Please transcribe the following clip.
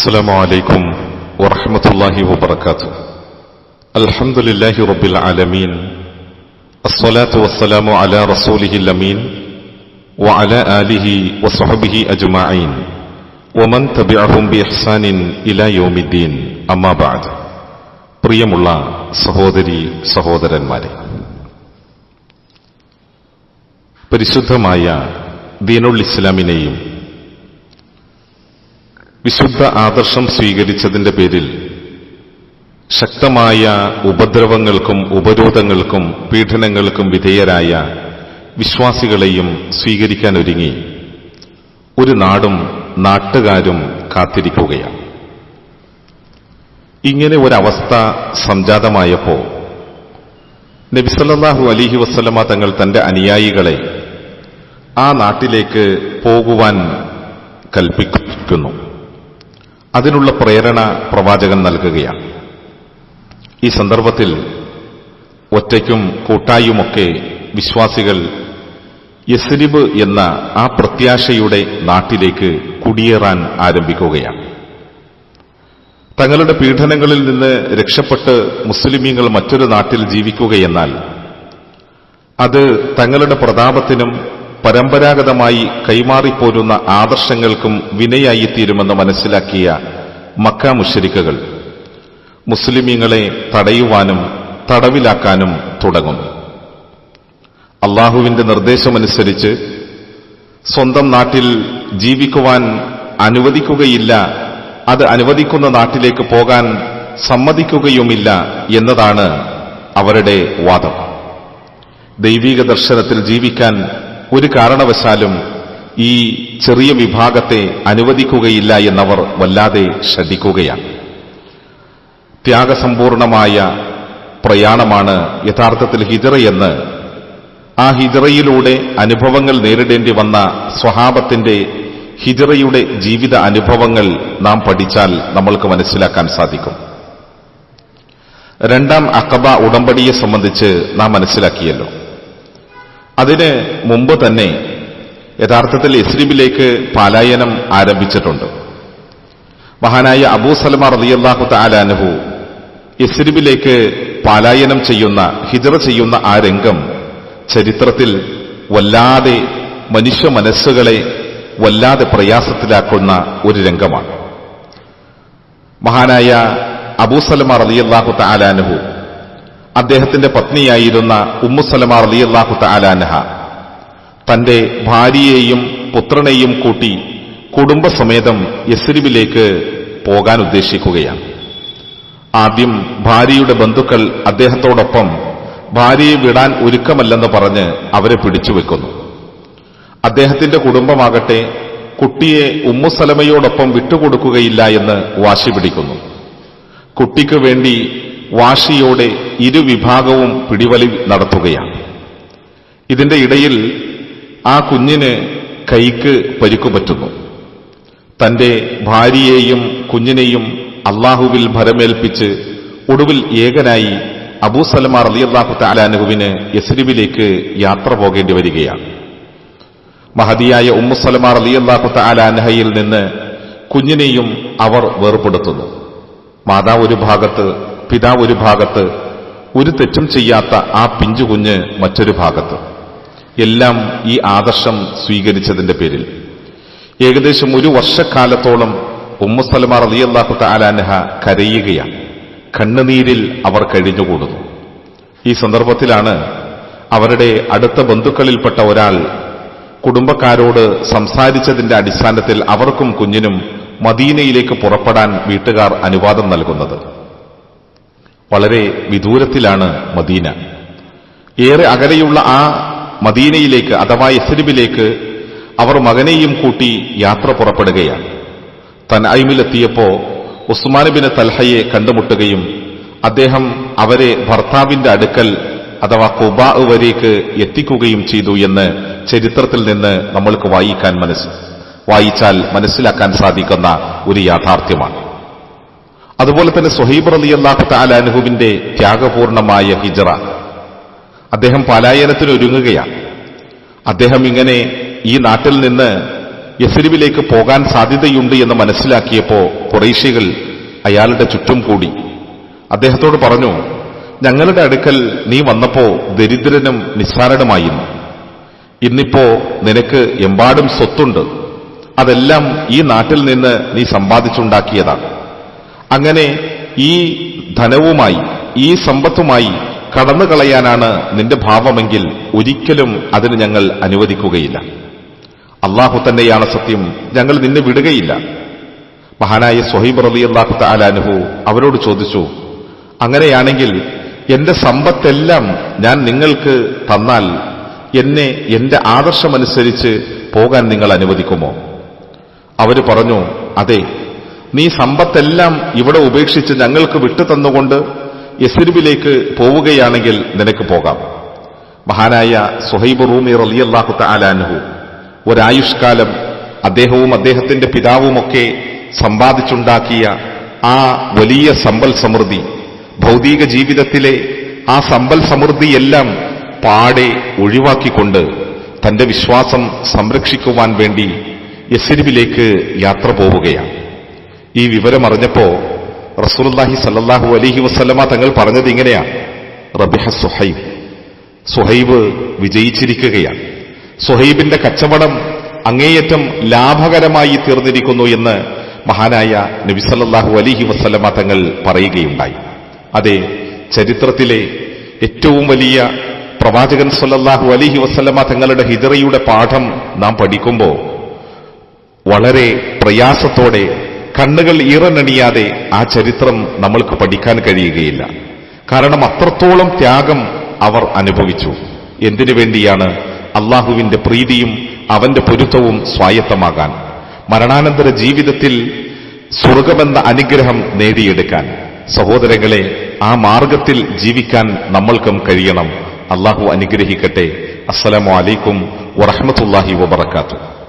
السلام عليكم ورحمة الله وبركاته الحمد لله رب العالمين الصلاة والسلام على رسوله الأمين وعلى آله وصحبه أجمعين ومن تبعهم بإحسان إلى يوم الدين أما بعد പ്രിയമുള്ള സഹോദരി സഹോദരന്മാരെ പരിശുദ്ധമായ ദീനുൽ ഇസ്ലാമിനെയും വിശുദ്ധ ആദർശം സ്വീകരിച്ചതിന്റെ പേരിൽ ശക്തമായ ഉപദ്രവങ്ങൾക്കും ഉപരോധങ്ങൾക്കും പീഡനങ്ങൾക്കും വിധേയരായ വിശ്വാസികളെയും സ്വീകരിക്കാൻ ഒരുങ്ങി ഒരു നാടും നാട്ടുകാരും കാത്തിരിക്കുകയാണ്. ഇങ്ങനെ ഒരവസ്ഥ സംജാതമായപ്പോ നബിസല്ലാഹു അലിഹി വസ്ലമ തങ്ങൾ തന്റെ അനുയായികളെ ആ നാട്ടിലേക്ക് പോകുവാൻ കൽപ്പിക്കുന്നു. അതിനുള്ള പ്രേരണ പ്രവാചകൻ നൽകുകയാണ്. ഈ സന്ദർഭത്തിൽ ഒറ്റയ്ക്കും കൂട്ടായുമൊക്കെ വിശ്വാസികൾ യസ്രിബ് എന്ന ആ പ്രത്യാശയുടെ നാട്ടിലേക്ക് കുടിയേറാൻ ആരംഭിക്കുകയാണ്. തങ്ങളുടെ പീഡനങ്ങളിൽ നിന്ന് രക്ഷപ്പെട്ട് മുസ്ലിമീങ്ങൾ മറ്റൊരു നാട്ടിൽ ജീവിക്കുകയെന്നാൽ അത് തങ്ങളുടെ പ്രതാപത്തിനും പരമ്പരാഗതമായി കൈമാറിപ്പോരുന്ന ആദർശങ്ങൾക്കും വിനയായിത്തീരുമെന്ന് മനസ്സിലാക്കിയ മക്ക മുഷരിക്കുകൾ മുസ്ലിമീങ്ങളെ തടയുവാനും തടവിലാക്കാനും തുടങ്ങുന്നു. അള്ളാഹുവിന്റെ നിർദ്ദേശമനുസരിച്ച് സ്വന്തം നാട്ടിൽ ജീവിക്കുവാൻ അനുവദിക്കുകയില്ല അത് അനുവദിക്കുന്ന നാട്ടിലേക്ക് പോകാൻ സമ്മതിക്കുകയുമില്ല എന്നതാണ് അവരുടെ വാദം. ദൈവിക ദർശനത്തിൽ ജീവിക്കാൻ ഒരു കാരണവശാലും ഈ ചെറിയ വിഭാഗത്തെ അനുവദിക്കുകയില്ല എന്നവർ വല്ലാതെ ശ്രദ്ധിക്കുകയാണ്. ത്യാഗസമ്പൂർണമായ പ്രയാണമാണ് യഥാർത്ഥത്തിൽ ഹിജറയെന്ന് ആ ഹിജറയിലൂടെ അനുഭവങ്ങൾ നേരിടേണ്ടി വന്ന സ്വഹാബത്തിന്റെ ഹിജറയുടെ ജീവിത അനുഭവങ്ങൾ നാം പഠിച്ചാൽ നമ്മൾക്ക് മനസ്സിലാക്കാൻ സാധിക്കും. രണ്ടാം അക്കബ ഉടമ്പടിയെ സംബന്ധിച്ച് നാം മനസ്സിലാക്കിയല്ലോ. അതിന് മുമ്പ് തന്നെ യഥാർത്ഥത്തിൽ ഇസ്ലിമിലേക്ക് പലായനം ആരംഭിച്ചിട്ടുണ്ട്. മഹാനായ അബൂ സലമ റലിയല്ലാഹു താലാനഹു ഇസ്ലിമിലേക്ക് പലായനം ചെയ്യുന്ന ഹിജറ ചെയ്യുന്ന ആ രംഗം ചരിത്രത്തിൽ വല്ലാതെ മനുഷ്യ മനസ്സുകളെ വല്ലാതെ പ്രയാസത്തിലാക്കുന്ന ഒരു രംഗമാണ്. മഹാനായ അബൂ സലമ റലിയല്ലാഹു താലാനഹു അദ്ദേഹത്തിന്റെ പത്നിയായിരുന്ന ഉമ്മുസലമ റലിയല്ലാഹു താലാനഹ തന്റെ ഭാര്യയെയും പുത്രനെയും കൂട്ടി കുടുംബസമേതം യസ്രിബിലേക്ക് പോകാൻ ഉദ്ദേശിക്കുകയാണ്. ആദ്യം ഭാര്യയുടെ ബന്ധുക്കൾ അദ്ദേഹത്തോടൊപ്പം ഭാര്യയെ വിടാൻ ഒരുക്കമല്ലെന്ന് പറഞ്ഞ് അവരെ പിടിച്ചുവെക്കുന്നു അദ്ദേഹത്തിന്റെ കുടുംബമാകട്ടെ കുട്ടിയെ ഉമ്മുസലമയോടൊപ്പം വിട്ടുകൊടുക്കുകയില്ല എന്ന് വാശി പിടിക്കുന്നു. കുട്ടിക്ക് വേണ്ടി വാശിയോടെ ഇരുവിഭാഗവും പിടിവലി നടത്തുകയാണ്. ഇതിന്റെ ഇടയിൽ ആ കുഞ്ഞിന് കൈക്ക് പരിക്കുപറ്റുന്നു തന്റെ ഭാര്യയെയും കുഞ്ഞിനെയും അള്ളാഹുവിൽ ഭരമേൽപ്പിച്ച് ഒടുവിൽ ഏകനായി അബൂസലമ റലിയല്ലാഹു താലാനുഹുവിന് യസ്രിബിലേക്ക് യാത്ര പോകേണ്ടി വരികയാണ്. മഹതിയായ ഉമ്മുസലമ റലിയല്ലാഹു താലാൻഹയിൽ നിന്ന് കുഞ്ഞിനെയും അവർ വേർപെടുത്തുന്നു. മാതാവ് ഒരു ഭാഗത്ത് പിതാവ് ഒരു ഭാഗത്ത് ഒരു തെറ്റും ചെയ്യാത്ത ആ പിഞ്ചു കുഞ്ഞ് മറ്റൊരു ഭാഗത്ത്. എല്ലാം ഈ ആദർശം സ്വീകരിച്ചതിന്റെ പേരിൽ. ഏകദേശം ഒരു വർഷക്കാലത്തോളം ഉമ്മുസലമ റലിയല്ലാഹു താലാനഹ കരയുകയാണ്. കണ്ണുനീരിൽ അവർ കഴിഞ്ഞുകൂടുന്നു. ഈ സന്ദർഭത്തിലാണ് അവരുടെ അടുത്ത ബന്ധുക്കളിൽപ്പെട്ട ഒരാൾ കുടുംബക്കാരോട് സംസാരിച്ചതിന്റെ അടിസ്ഥാനത്തിൽ അവർക്കും കുഞ്ഞിനും മദീനയിലേക്ക് പുറപ്പെടാൻ വീട്ടുകാർ അനുവാദം നൽകുന്നത്. വളരെ വിദൂരത്തിലാണ് മദീന. ഏറെ അകലെയുള്ള ആ മദീനയിലേക്ക് അഥവാ എസ്രിബിലേക്ക് അവർ മകനെയും കൂട്ടി യാത്ര പുറപ്പെടുകയാണ്. തൻഐമിലെത്തിയപ്പോ ഉസ്മാൻ ബിൻ തൽഹയെ കണ്ടുമുട്ടുകയും അദ്ദേഹം അവരെ ഭർത്താവിന്റെ അടുക്കൽ അഥവാ കുബാ വരേക്ക് എത്തിക്കുകയും ചെയ്തു എന്ന് ചരിത്രത്തിൽ നിന്ന് നമ്മൾക്ക് വായിക്കാൻ മനസ്സ് വായിച്ചാൽ മനസ്സിലാക്കാൻ സാധിക്കുന്ന ഒരു യാഥാർത്ഥ്യമാണ്. അതുപോലെ തന്നെ സുഹൈബ് അലി അള്ളാഹു താലാനുഹുവിന്റെ ത്യാഗപൂർണമായ ഹിജറ. അദ്ദേഹം പലായനത്തിന് ഒരുങ്ങുകയാണ് അദ്ദേഹം ഇങ്ങനെ ഈ നാട്ടിൽ നിന്ന് യസ്രിബിലേക്ക് പോകാൻ സാധ്യതയുണ്ട് എന്ന് മനസ്സിലാക്കിയപ്പോ കുറേശികൾ അയാളുടെ ചുറ്റും കൂടി. അദ്ദേഹത്തോട് പറഞ്ഞു ഞങ്ങളുടെ അടുക്കൽ നീ വന്നപ്പോ ദരിദ്രനും നിസ്സാരനുമായിരുന്നു. ഇന്നിപ്പോ നിനക്ക് എമ്പാടും സ്വത്തുണ്ട്. അതെല്ലാം ഈ നാട്ടിൽ നിന്ന് നീ സമ്പാദിച്ചുണ്ടാക്കിയതാണ് അങ്ങനെ ഈ ധനവുമായി ഈ സമ്പത്തുമായി കടന്നു കളയാനാണ് നിന്റെ ഭാവമെങ്കിൽ ഒരിക്കലും അതിന് ഞങ്ങൾ അനുവദിക്കുകയില്ല. അള്ളാഹു തന്നെയാണ് സത്യം ഞങ്ങൾ നിന്നെ വിടുകയില്ല. മഹാനായ സ്വഹീബ് റലി അള്ളാഹു താലാനുഹു അവരോട് ചോദിച്ചു അങ്ങനെയാണെങ്കിൽ എന്റെ സമ്പത്തെല്ലാം ഞാൻ നിങ്ങൾക്ക് തന്നാൽ എന്നെ എന്റെ ആദർശമനുസരിച്ച് പോകാൻ നിങ്ങൾ അനുവദിക്കുമോ? അവർ പറഞ്ഞു അതെ നീ സമ്പത്തെല്ലാം ഇവിടെ ഉപേക്ഷിച്ച് ഞങ്ങൾക്ക് വിട്ടു തന്നുകൊണ്ട് യസിരുവിലേക്ക് പോവുകയാണെങ്കിൽ നിനക്ക് പോകാം. മഹാനായ സുഹൈബ് റൂമി റലിയല്ലാഹു താലാനുഹു ഒരായുഷ്കാലം അദ്ദേഹവും അദ്ദേഹത്തിന്റെ പിതാവുമൊക്കെ സമ്പാദിച്ചുണ്ടാക്കിയ ആ വലിയ സമ്പൽ സമൃദ്ധി ഭൗതിക ജീവിതത്തിലെ ആ സമ്പൽ സമൃദ്ധിയെല്ലാം പാടെ ഒഴിവാക്കിക്കൊണ്ട് തന്റെ വിശ്വാസം സംരക്ഷിക്കുവാൻ വേണ്ടി യസിരുവിലേക്ക് യാത്ര പോവുകയാണ്. ഈ വിവരം വിവരമറിഞ്ഞപ്പോ റസൂലുള്ളാഹി സല്ലാഹു അലഹി വസ്ലമ തങ്ങൾ പറഞ്ഞത് ഇങ്ങനെയാണ്. റബിഹ സുഹൈബ്. സുഹൈബ് വിജയിച്ചിരിക്കുകയാണ്. സുഹൈബിന്റെ കച്ചവടം അങ്ങേയറ്റം ലാഭകരമായി തീർന്നിരിക്കുന്നു എന്ന് മഹാനായ നബിസല്ലാഹു അലിഹി വസ്ലമ തങ്ങൾ പറയുകയുണ്ടായി. അതെ ചരിത്രത്തിലെ ഏറ്റവും വലിയ പ്രവാചകൻ സല്ലാഹു അലിഹി വസ്ലമ തങ്ങളുടെ ഹിജറയുടെ പാഠം നാം പഠിക്കുമ്പോൾ വളരെ പ്രയാസത്തോടെ കണ്ണുകൾ ഈറനണിയാതെ ആ ചരിത്രം നമ്മൾക്ക് പഠിക്കാൻ കഴിയുകയില്ല. കാരണം അത്രത്തോളം ത്യാഗം അവർ അനുഭവിച്ചു. എന്തിനു വേണ്ടിയാണ് അള്ളാഹുവിന്റെ പ്രീതിയും അവന്റെ പൊരുത്തവും സ്വായത്തമാകാൻ? മരണാനന്തര ജീവിതത്തിൽ സ്വർഗമെന്ന അനുഗ്രഹം നേടിയെടുക്കാൻ. സഹോദരങ്ങളെ ആ മാർഗത്തിൽ ജീവിക്കാൻ നമ്മൾക്കും കഴിയണം. അള്ളാഹു അനുഗ്രഹിക്കട്ടെ. അസ്സലാമലൈക്കും വറഹമത്തല്ലാഹി വബർക്കാത്തു